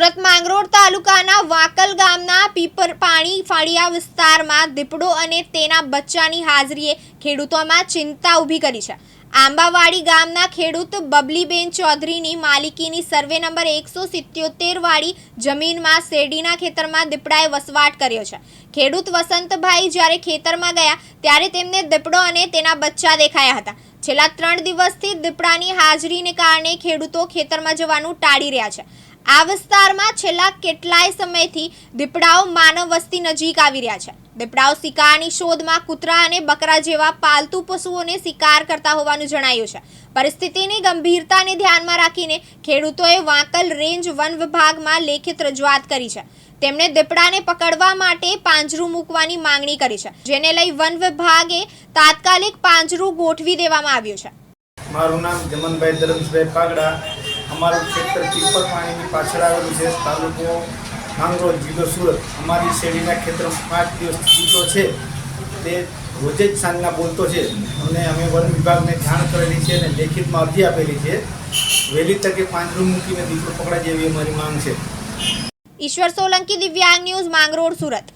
સુરત માંગરોળ તાલુકાના વાકલ ગામના પીપર, પાણી ફાળિયા વિસ્તારમાં દીપડો અને તેના બચ્ચાની હાજરીએ ખેડૂતોમાં ચિંતા ઊભી કરી છે. આંબાવાડી ગામના ખેડૂત બબલીબેન ચૌધરીની માલિકીની સર્વે નંબર એકસો સિત્યોતેર વાળી જમીનમાં શેરડીના ખેતરમાં દીપડાએ વસવાટ કર્યો છે. ખેડૂત વસંતભાઈ જ્યારે ખેતરમાં ગયા ત્યારે તેમને દીપડો અને તેના બચ્ચા દેખાયા હતા. છેલ્લા ત્રણ દિવસથી દીપડાની હાજરીને કારણે ખેડૂતો ખેતરમાં જવાનું ટાળી રહ્યા છે. આ વિસ્તારમાં છેલ્લા કેટલાય સમયથી દીપડાઓ માનવ વસ્તી નજીક આવી રહ્યા છે. દીપડાઓ શિકારની શોધમાં કૂતરા અને બકરા જેવા પાલતુ પશુઓને શિકાર કરતા હોવાનું જણાયું છે. પરિસ્થિતિની ગંભીરતાને ધ્યાનમાં રાખીને ખેડૂતોએ વાંકલ રેન્જ વન વિભાગમાં લેખિત રજૂઆત કરી છે. તેમણે દીપડાને પકડવા માટે પાંજરું મૂકવાની માંગણી કરી છે, જેને લઈ વન વિભાગે તાત્કાલિક પાંજરું ગોઠવી દેવામાં આવ્યું છે. મારું નામ જમનભાઈ ધરમસભાઈ પાગડા. અમારું ક્ષેત્ર પીપર પાણીની પાછળ આવેલું છે, તાલુકો માંગરોળ, જિલ્લો સુરત. અમારી શેરીના ખેતર પાંચ દિવસ દીકરો છે. તે રોજે જ સાંજના બોલતો છે. અને અમે વન વિભાગને જાણ કરેલી છે અને લેખિતમાં અરજી આપેલી છે. વહેલી તકે પાંજરું મૂકીને દીકરો પકડાય જેવી અમારી માંગ છે. ઈશ્વર સોલંકી દિવ્યાંગ ન્યૂઝ માંગરોળ, સુરત.